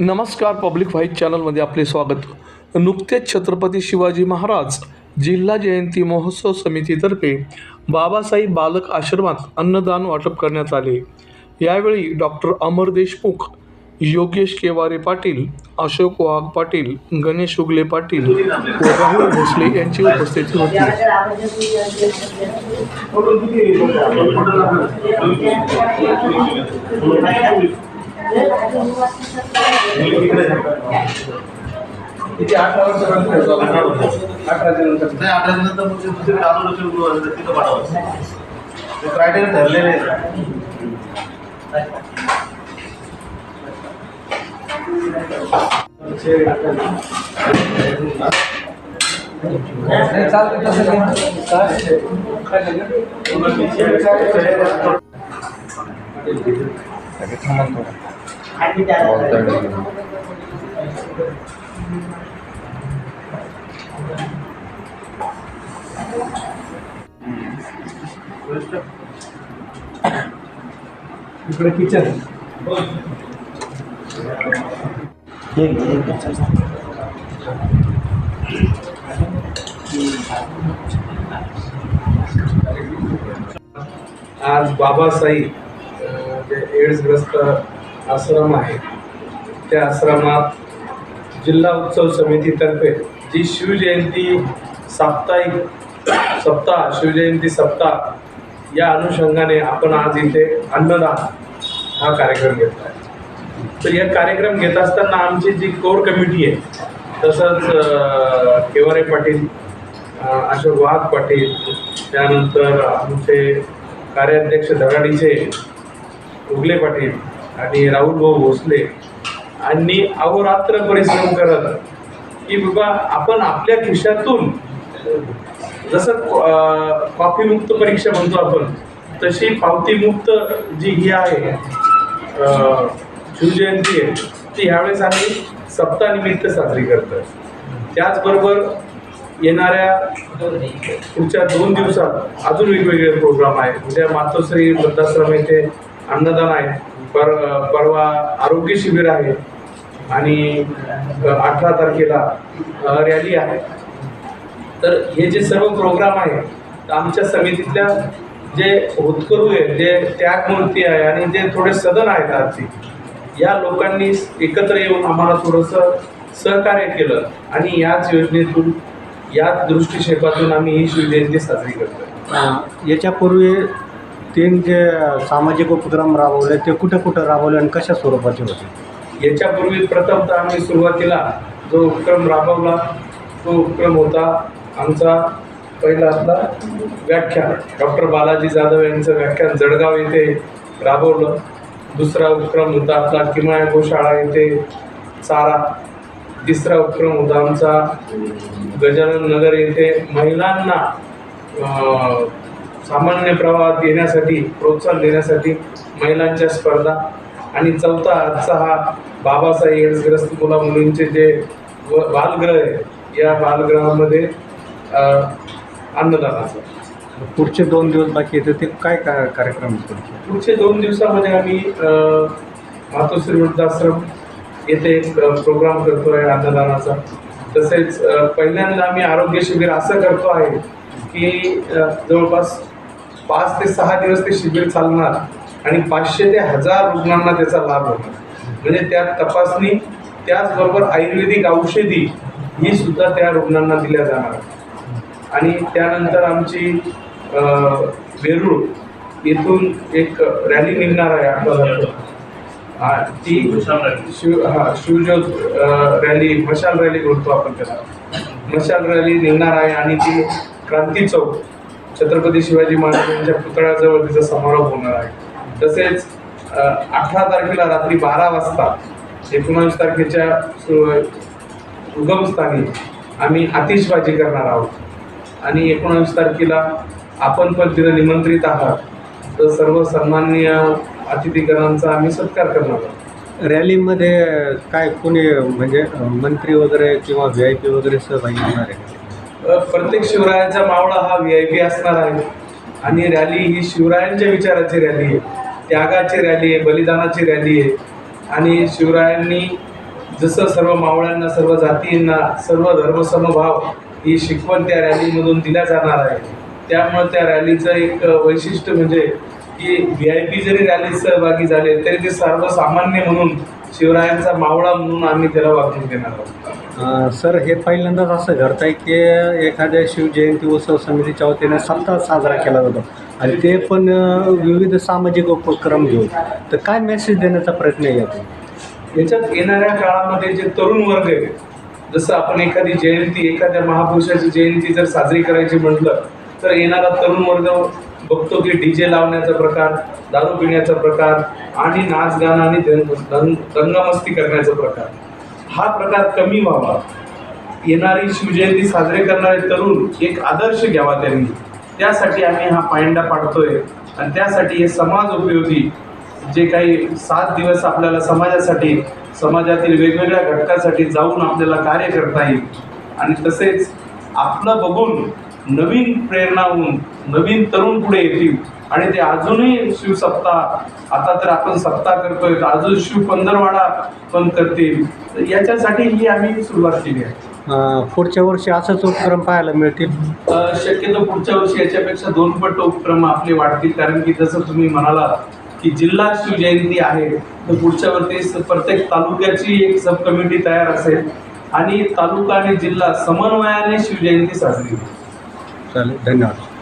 नमस्कार public white चॅनलमध्ये आपले स्वागत. नुकतेच छत्रपती शिवाजी महाराज जिल्हा जयंती महोत्सव समितीतर्फे बाबासाहेब बालक आश्रमात अन्नदान वाटप करण्यात आले. यावेळी डॉक्टर अमर देशमुख योगेश केवारे पाटील अशोक वाघ पाटील गणेश उगले पाटील व राहुल भोसले यांची उपस्थिती होती. किती अठरा वर्षानंतर अठरा वर्ष नाही अठरा नंतर मग ते दुसरीकडे आंदोलन सुरू झालं, तिथं पाठवायचं ते क्रायटेरिया ठरलेले आहेत. चालतं तसं इकडे किचन. आज बाबासाहेब जे एड्सग्रस्त आश्रम आहे. त्या आश्रमात जिल्हा उत्सव समितीतर्फे जी शिवजयंती साप्ताहिक सप्ताह शिवजयंती सप्ताह या अनुषंगाने आपण आज इथे अन्नदान हा कार्यक्रम घेतला आहे. तर या कार्यक्रम घेत असताना आमची जी कोर कमिटी आहे तसंच केवारे पाटील अशोक वाघ पाटील त्यानंतर आमचे कार्याध्यक्ष धराडीचे उगले पाटील आणि राहुल भाऊ भोसले आणि अहोरात्र परिश्रम करत की बाबा आपण आपल्या खिशातून जसं कॉफीमुक्त परीक्षा म्हणतो आपण तशी पावतीमुक्त जी ही आहे शिवजयंती आहे ती ह्यावेळेस आम्ही सप्तानिमित्त साजरी करतो त्याचबरोबर येणाऱ्या पुढच्या दोन दिवसात अजून वेगवेगळे प्रोग्राम आहे उद्या मातोश्री वृद्धाश्रम येथे अन्नदान आहे. पर परवा आरोग्य शिबिर आहे आणि अठरा तारखेला रॅली आहे. तर हे जे सर्व प्रोग्राम आहे आमच्या समितीतल्या जे होतकरू आहेत जे त्यागमूर्ती आहे आणि जे थोडे सदन आहेत आजची या लोकांनी एकत्र येऊन आम्हाला थोडंसं सहकार्य केलं आणि याच योजनेतून याच दृष्टिक्षेपातून आम्ही ही शिवजयंती साजरी करतो याच्यापूर्वी तीन जे सामाजिक उपक्रम राबवले ते कुठं कुठं राबवले आणि कशा स्वरूपाचे होते? याच्यापूर्वी प्रथमतः आम्ही सुरुवातीला जो उपक्रम राबवला तो उपक्रम होता आमचा पहिला आपला व्याख्यान. डॉक्टर बालाजी जाधव यांचं व्याख्यान जळगाव येथे राबवलं. दुसरा उपक्रम होता आपला किमाया गोशाळा येथे चारा. तिसरा उपक्रम होता आमचा गजानन नगर येथे महिलांना सामान्य प्रवाहात येण्यासाठी प्रोत्साहन देण्यासाठी महिलांच्या स्पर्धा. आणि चौथा आजचा हा बाबासाहेब एड्सग्रस्त मुला मुलींचे जे व बालगृह आहे या बालगृहामध्ये अं, अन्नदानाचं. पुढचे दोन दिवस बाकी येते ते काय का कार्यक्रम पुढचे? दोन दिवसामध्ये आम्ही मातोश्री वृद्धाश्रम येथे प्रोग्राम करतो आहे अन्नदानाचा. तसेच पहिल्यांदा आम्ही आरोग्य शिबिर असं करतो आहे की जवळपास पाच ते सहा दिवस ते शिबिर चालणार आणि पाचशे ते हजार रुग्णांना त्याचा लाभ होणार. म्हणजे त्यात तपासणी त्याचबरोबर आयुर्वेदिक औषधी ही सुद्धा त्या रुग्णांना दिल्या जाणार. आणि त्यानंतर आमची वेरूळ येथून एक रॅली निघणार आहे आपल्याला. हा, ती शिव हा शिवज्योत रॅली मशाल रॅली म्हणतो आपण त्याला. मशाल रॅली निघणार आहे आणि ती क्रांती चौक छत्रपती शिवाजी महाराजांच्या पुतळ्याजवळ तिचा समारोप होणार आहे. तसेच अठरा तारखेला रात्री बारा वाजता एकोणावीस तारखेच्या सु- उगमस्थानी आम्ही आतिषबाजी करणार आहोत. आणि एकोणावीस तारखेला आपण पण तिथं निमंत्रित आहात. तर सर्व सन्माननीय अतिथीगणांचा आम्ही सत्कार करणार आहोत. रॅलीमध्ये काय कोणी म्हणजे मंत्री वगैरे किंवा व्ही आय पी वगैरे सहभागी होणार आहे? प्रत्येक शिवरायांचा मावळा हा व्ही आय पी असणार आहे. आणि रॅली ही शिवरायांच्या विचाराची रॅली आहे. त्यागाची रॅली आहे बलिदानाची रॅली आहे. आणि शिवरायांनी जसं सर्व मावळ्यांना सर्व जातींना सर्व धर्मसमभाव ही शिकवण त्या रॅलीमधून दिल्या जाणार आहे. त्यामुळं त्या रॅलीचं एक वैशिष्ट्य म्हणजे की व्ही आय पी जरी रॅलीत सहभागी झाले तरी ते सर्वसामान्य म्हणून शिवरायांचा मावळा म्हणून आम्ही त्याला वागणूक देणार आहोत. सर हे पहिल्यांदाच असं घडतं आहे की एखाद्या शिवजयंती उत्सव समितीच्या वतीने सप्ताह साजरा केला जातो आणि ते पण विविध सामाजिक उपक्रम घेऊन. तर काय मेसेज देण्याचा प्रयत्न यातून? याच्यात येणाऱ्या काळामध्ये जे तरुण वर्ग आहे जसं आपण एखादी जयंती एखाद्या महापुरुषाची जयंती जर साजरी करायची म्हटलं तर येणारा तरुण वर्ग बघतो की डी जे लावण्याचा प्रकार दारू पिण्याचा प्रकार आणि नाच गाणं आणि दंगामस्ती करण्याचा प्रकार. हा प्रकार कमी व्हावा. येणारी शिवजयंती साजरे करणारे तरुण एक आदर्श घ्यावा त्यांनी. त्यासाठी आम्ही हा पायंडा पाडतोय आणि त्यासाठी हे समाज उपयोगी जे काही सात दिवस आपल्याला समाजासाठी समाजातील वेगवेगळ्या घटकासाठी जाऊन आपल्याला कार्य करता येईल. आणि तसेच आपलं बघून नवीन प्रेरणा होऊन नवीन तरुण पुढे येतील. आणि ते अजूनही शिवसप्ताह आता तर आपण सप्ताह करतोय अजून शिव पंधरवाडा पण करतील. तर याच्यासाठी ही आम्ही सुरुवात केली आहे. पुढच्या वर्षी असंच उपक्रम पाहायला मिळतील? शक्यतो पुढच्या वर्षी याच्यापेक्षा दोन पट उपक्रम आपले वाढतील कारण की जसं तुम्ही म्हणाला की जिल्हा शिवजयंती आहे तर पुढच्या वरती स- प्रत्येक तालुक्याची एक सब कमिटी तयार असेल. आणि तालुका आणि जिल्हा समन्वयाने शिवजयंती साजरी होईल. Dale, de nada.